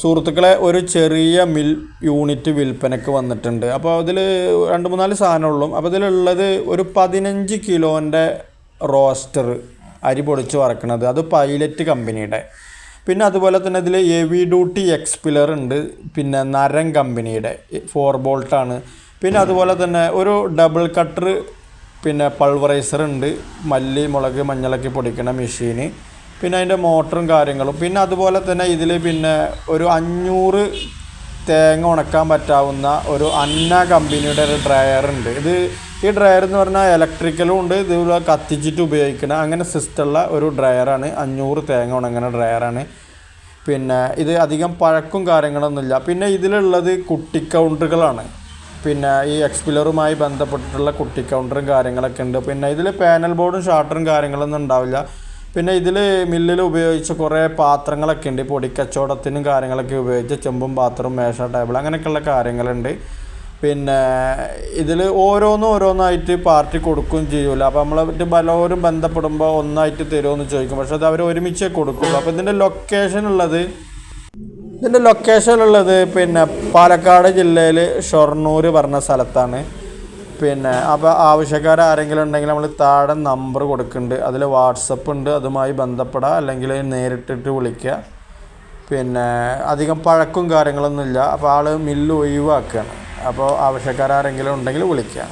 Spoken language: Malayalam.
സുഹൃത്തുക്കളെ ഒരു ചെറിയ മിൽ യൂണിറ്റ് വിൽപ്പനയ്ക്ക് വന്നിട്ടുണ്ട്. അപ്പോൾ അതിൽ രണ്ട് മൂന്നാൽ സാധനമുള്ളൂ. അപ്പോൾ ഇതിലുള്ളത് ഒരു പതിനഞ്ച് കിലോന്റെ റോസ്റ്റർ അരി പൊടിച്ച് വറക്കണത്. അത് പൈലറ്റ് കമ്പനിയുടെ. പിന്നെ അതുപോലെ തന്നെ ഇതിൽ എവി ഡ്യൂട്ടി എക്സ്പിലർ ഉണ്ട്. പിന്നെ നരൻ കമ്പനിയുടെ. ഫോർ ബോൾട്ടാണ് പിന്നെ അതുപോലെ തന്നെ ഒരു ഡബിൾ കട്ടർ പിന്നെ പൾവറൈസർ ഉണ്ട്. മല്ലി മുളക് മഞ്ഞളൊക്കെ പൊടിക്കുന്ന മെഷീന്. പിന്നെ അതിന്റെ മോട്ടറും കാര്യങ്ങളും. പിന്നെ അതുപോലെ തന്നെ ഇതിൽ പിന്നെ ഒരു അഞ്ഞൂറ് തേങ്ങ ഉണക്കാൻ പറ്റാവുന്ന ഒരു അന്ന കമ്പനിയുടെ ഒരു ഡ്രയർ ഉണ്ട്. ഇത് ഈ ഡ്രയർ എന്ന് പറഞ്ഞാൽ ഇലക്ട്രിക്കലും ഉണ്ട്. ഇത് കത്തിച്ചിട്ട് ഉപയോഗിക്കണം അങ്ങനെ സിസ്റ്റമുള്ള ഒരു ഡ്രയറാണ് അഞ്ഞൂറ് തേങ്ങ ഉണങ്ങുന്ന ഡ്രയറാണ് പിന്നെ ഇത് അധികം പഴക്കും കാര്യങ്ങളൊന്നുമില്ല പിന്നെ ഇതിലുള്ളത് കുട്ടി കൗണ്ടറുകളാണ്. പിന്നെ ഈ എക്സ്പിലറുമായി ബന്ധപ്പെട്ടിട്ടുള്ള കുട്ടി കൗണ്ടറും കാര്യങ്ങളൊക്കെ ഉണ്ട്. പിന്നെ ഇതിൽ പാനൽ ബോർഡും ഷാർട്ടറും കാര്യങ്ങളൊന്നും ഉണ്ടാവില്ല. പിന്നെ ഇതിൽ മില്ലിൽ ഉപയോഗിച്ച കുറേ പാത്രങ്ങളൊക്കെ ഉണ്ട്. പൊടിക്കച്ചവടത്തിനും കാര്യങ്ങളൊക്കെ ഉപയോഗിച്ച് ചെമ്പും പാത്രവും മേശ ടേബിൾ അങ്ങനെയൊക്കെയുള്ള കാര്യങ്ങളുണ്ട്. പിന്നെ ഇതിൽ ഓരോന്നും ഓരോന്നായിട്ട് പാർട്ടി കൊടുക്കുകയും ചെയ്യൂല. അപ്പോൾ നമ്മൾ പലരും ബന്ധപ്പെടുമ്പോൾ ഒന്നായിട്ട് തരുമെന്ന് ചോദിക്കും. പക്ഷെ അത് അവർ ഒരുമിച്ച് കൊടുക്കും അപ്പോൾ ഇതിന്റെ ലൊക്കേഷൻ ഉള്ളത് ഇതിന്റെ ലൊക്കേഷൻ ഉള്ളത് പിന്നെ പാലക്കാട് ജില്ലയിൽ ഷൊർണൂർ പറഞ്ഞ സ്ഥലത്താണ്. പിന്നെ അപ്പോൾ ആവശ്യക്കാർ ആരെങ്കിലും ഉണ്ടെങ്കിൽ നമ്മൾ താഴെ നമ്പർ കൊടുക്കുന്നുണ്ട് അതിൽ വാട്സപ്പ് ഉണ്ട് അതുമായി ബന്ധപ്പെടാം അല്ലെങ്കിൽ നേരിട്ടിട്ട് വിളിക്കുക പിന്നെ അധികം പഴക്കും കാര്യങ്ങളൊന്നുമില്ല. അപ്പോൾ ആൾ മില്ല് ഒഴിവാക്കുകയാണ് അപ്പോൾ ആവശ്യക്കാർ ആരെങ്കിലും ഉണ്ടെങ്കിൽ വിളിക്കുക